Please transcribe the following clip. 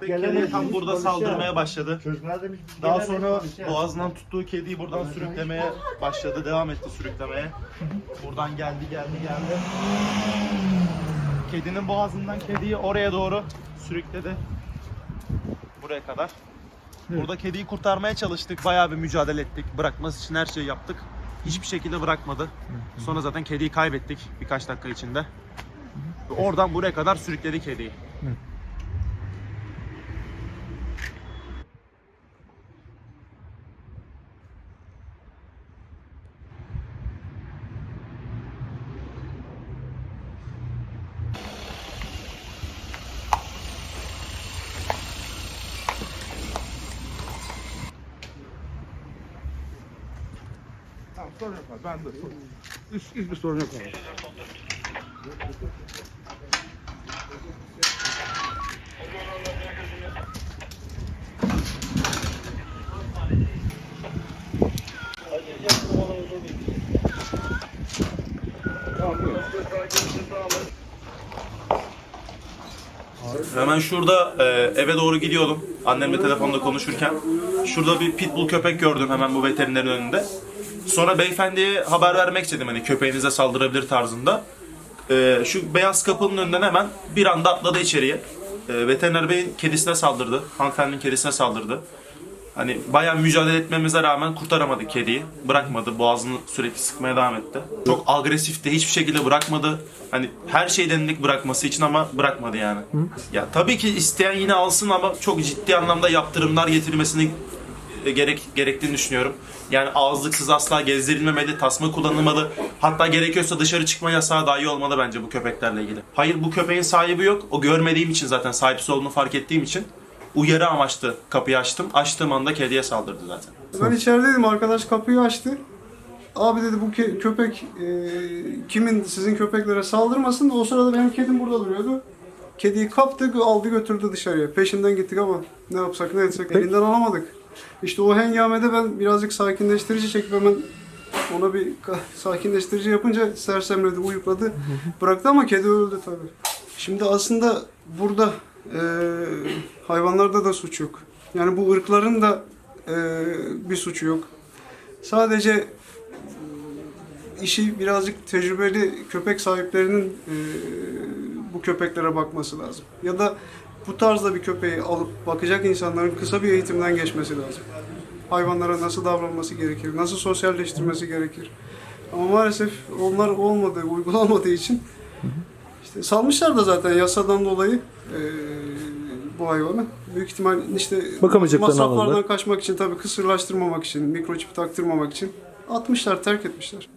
Kediye tam burada saldırmaya başladı. Daha sonra boğazından tuttuğu kediyi buradan sürüklemeye başladı. Devam etti sürüklemeye. Buradan geldi geldi geldi. Kedinin boğazından kediyi oraya doğru sürükledi. Buraya kadar. Burada kediyi kurtarmaya çalıştık. Bayağı bir mücadele ettik. Bırakması için her şeyi yaptık. Hiçbir şekilde bırakmadı. Sonra zaten kediyi kaybettik birkaç dakika içinde. Oradan buraya kadar sürükledi kediyi. Tamam sorun yok abi. Ben de sorun. Hiç, hiçbir sorun yok abi. Hemen şurada e, eve doğru gidiyordum. Annemle telefonda konuşurken. Şurada bir pitbull köpek gördüm hemen bu veterinerin önünde. Sonra beyefendiye haber vermek istedim hani köpeğinize saldırabilir tarzında. E, şu beyaz kapının önünden hemen bir anda atladı içeriye. E, veteriner beyin kedisine saldırdı. Hanımefendinin kedisine saldırdı. Hani bayağı mücadele etmemize rağmen kurtaramadık kediyi. Bırakmadı. Boğazını sürekli sıkmaya devam etti. Çok agresifti. Hiçbir şekilde bırakmadı. Hani her şey denedik bırakması için ama bırakmadı yani. Ya tabii ki isteyen yine alsın ama çok ciddi anlamda yaptırımlar getirilmesini e, gerek gerektiğini düşünüyorum. Yani ağızlıksız asla gezdirilmemeli, tasma kullanılmalı. Hatta gerekiyorsa dışarı çıkma yasağı dahi olmalı bence bu köpeklerle ilgili. Hayır bu köpeğin sahibi yok. O görmediğim için zaten sahipsiz olduğunu fark ettiğim için uyarı amaçlı kapıyı açtım. Açtığım anda kediye saldırdı zaten. Ben içerideydim arkadaş kapıyı açtı. Abi dedi bu ke- köpek e, kimin sizin köpeklere saldırmasın. O sırada benim kedim burada duruyordu. Kediyi kaptı aldı götürdü dışarıya. Peşinden gittik ama ne yapsak ne etsek elinden alamadık. İşte o hengamede ben birazcık sakinleştirici çekip hemen ona bir sakinleştirici yapınca sersemledi, uyukladı. Bıraktı ama kedi öldü tabii. Şimdi aslında burada e, hayvanlarda da suç yok. Yani bu ırkların da e, bir suçu yok. Sadece işi birazcık tecrübeli köpek sahiplerinin e, bu köpeklere bakması lazım. Ya da bu tarzda bir köpeği alıp bakacak insanların kısa bir eğitimden geçmesi lazım. Hayvanlara nasıl davranması gerekir, nasıl sosyalleştirmesi gerekir. Ama maalesef onlar olmadığı, uygulanmadığı için işte salmışlar da zaten yasadan dolayı e, bu hayvanı. Büyük ihtimal işte masraflardan kaçmak için tabii kısırlaştırmamak için, mikroçip taktırmamak için atmışlar, terk etmişler.